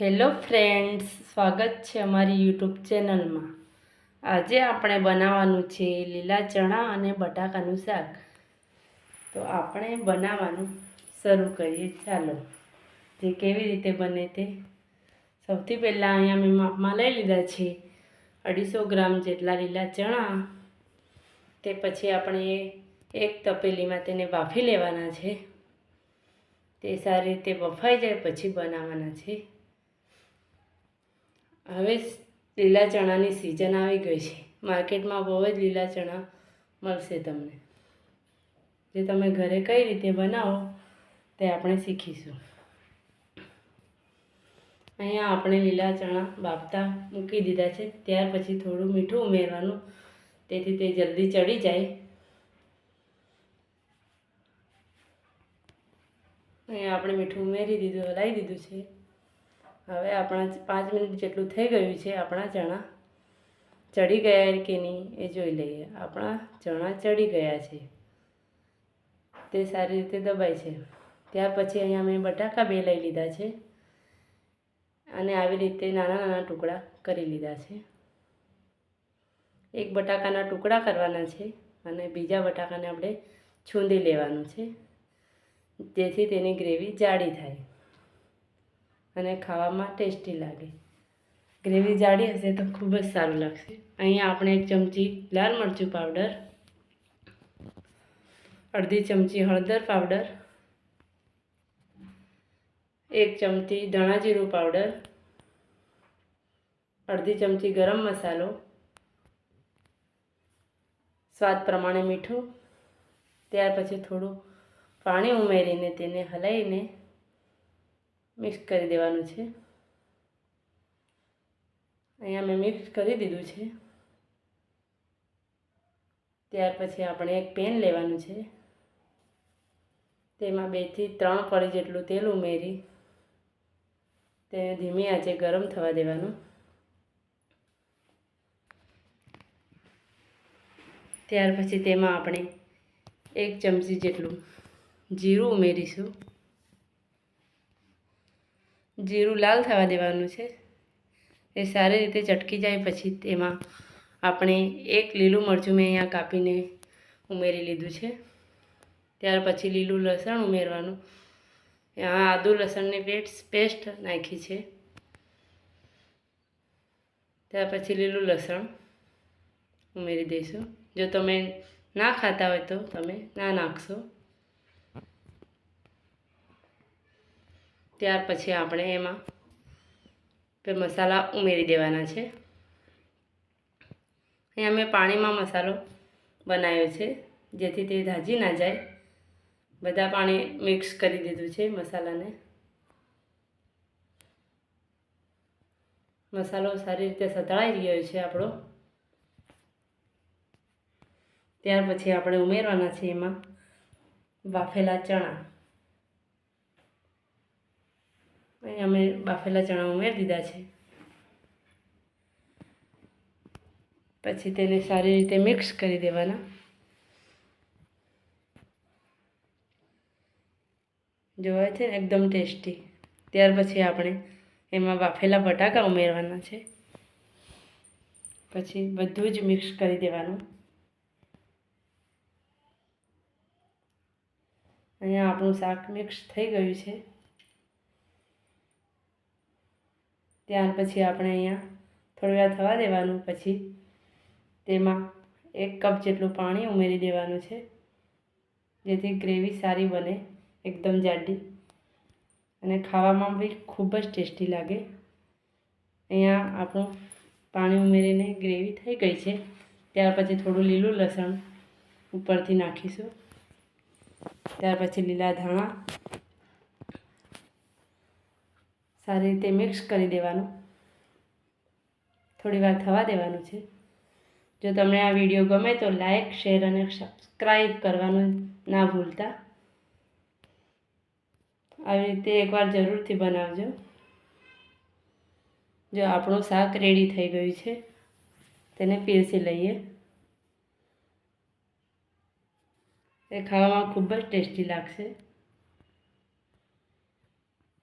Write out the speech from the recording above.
Hello friends, સ્વાગત છે અમારી યુટ્યુબ ચેનલમાં. આજે આપણે બનાવવાનું છે લીલા ચણા અને બટાકાનું શાક. તો આપણે બનાવવાનું શરૂ કરીએ. ચાલો, જે કેવી રીતે બને તે. સૌથી પહેલાં અહીંયા મેં માપમાં લઈ લીધા છે અઢીસો ગ્રામ જેટલા લીલા ચણા. તે પછી આપણે એક તપેલીમાં તેને બાફી લેવાના છે. તે સારી રીતે બફાઈ જાય, પછી બનાવવાના છે. હવે લીલા ચણાની સિઝન આવી ગઈ છે. માર્કેટમાં બહુ જ લીલા ચણા મળશે તમને. જે તમે ઘરે કઈ રીતે બનાવો તે આપણે શીખીશું. અહીંયા આપણે લીલા ચણા બાફતા મૂકી દીધા છે. ત્યાર પછી થોડું મીઠું ઉમેરવાનું. તેથી તે જલ્દી ચડી જાય. અહીંયા આપણે મીઠું ઉમેરી દીધું હલાવી દીધું છે. હવે આપણા પાંચ મિનિટ જેટલું થઈ ગયું છે, આપણા ચણા ચડી ગયા કે નહીં એ જોઈ લઈએ. આપણા ચણા ચડી ગયા છે. તે સારી રીતે દબાય છે. ત્યાર પછી અહીંયા મેં બટાકા બે લઈ લીધા છે અને આવી રીતે નાના નાના ટુકડા કરી લીધા છે. એક બટાકાના ટુકડા કરવાના છે અને બીજા બટાકાને આપણે છૂંદી લેવાનું છે. જેથી તેની ગ્રેવી જાડી થાય. અને ખાવામાં ટેસ્ટી લાગે. ગ્રેવી જાડી હશે તો ખૂબ જ સારું લાગશે. અહીંયા આપણે એક ચમચી લાલ મરચું પાવડર, અડધી ચમચી હળદર પાવડર, એક ચમચી ધાણા જીરું પાવડર, અડધી ચમચી ગરમ મસાલો, સ્વાદ પ્રમાણે મીઠું, ત્યાર પછી થોડું પાણી ઉમેરીને તેને હલાવીને મિક્સ કરી દેવાનું છે. અહીંયા મેં મિક્સ કરી દીધું છે. ત્યાર પછી આપણે એક પેન લેવાનું છે. તેમાં બેથી ત્રણ કળી જેટલું તેલ ઉમેરી તેને ધીમી આંચે ગરમ થવા દેવાનું. ત્યાર પછી તેમાં આપણે એક ચમચી જેટલું જીરું ઉમેરીશું. જીરું લાલ થવા દેવાનું છે. એ સારી રીતે ચટકી જાય પછી તેમાં આપણે એક લીલું મરચું મેં અહીંયા કાપીને ઉમેરી લીધું છે. ત્યાર પછી લીલું લસણ ઉમેરવાનું. આ આદુ લસણની પેસ્ટ પેસ્ટ નાખી છે. ત્યાર પછી લીલું લસણ ઉમેરી દઈશું. જો તમે ના ખાતા હોય તો તમે ના નાખશો. ત્યાર પછી આપણે એમાં બે મસાલા ઉમેરી દેવાના છે. અહીંયા મેં પાણીમાં મસાલો બનાવ્યો છે, જેથી તે ધાજી ના જાય. બધા પાણી મિક્સ કરી દીધું છે મસાલાને. મસાલો સારી રીતે સતળાઈ ગયો છે આપણો. ત્યાર પછી આપણે ઉમેરવાના છે એમાં બાફેલા ચણા અહીંયા અમે બાફેલા ચણા ઉમેરી દીધા છે. પછી તેને સારી રીતે મિક્સ કરી દેવાના. જોવાય છે ને, એકદમ ટેસ્ટી. ત્યાર પછી આપણે એમાં બાફેલા બટાકા ઉમેરવાના છે. પછી બધું જ મિક્સ કરી દેવાનું. અહીંયા આપણું શાક મિક્સ થઈ ગયું છે. ત્યાર પછી આપણે અહીંયા થોડી વાર થવા દેવાનું. પછી તેમાં એક કપ જેટલું પાણી ઉમેરી દેવાનું છે, જેથી ગ્રેવી સારી બને, એકદમ જાડી. અને ખાવામાં બી ખૂબ જ ટેસ્ટી લાગે. અહીંયા આપણું પાણી ઉમેરીને ગ્રેવી થઈ ગઈ છે. ત્યાર પછી થોડું લીલું લસણ ઉપરથી નાખીશું. ત્યાર પછી લીલા ધાણા સારી રીતે મિક્સ કરી દેવાનું. થોડી વાર થવા દેવાનું છે. જો તમને આ વીડિયો ગમે તો લાઈક શેર અને સબસ્ક્રાઈબ કરવાનું ના ભૂલતા. આવી રીતે એકવાર જરૂરથી બનાવજો. જો આપણું શાક રેડી થઈ ગયું છે, તેને પીરસી લઈએ. એ ખાવામાં ખૂબ જ ટેસ્ટી લાગશે.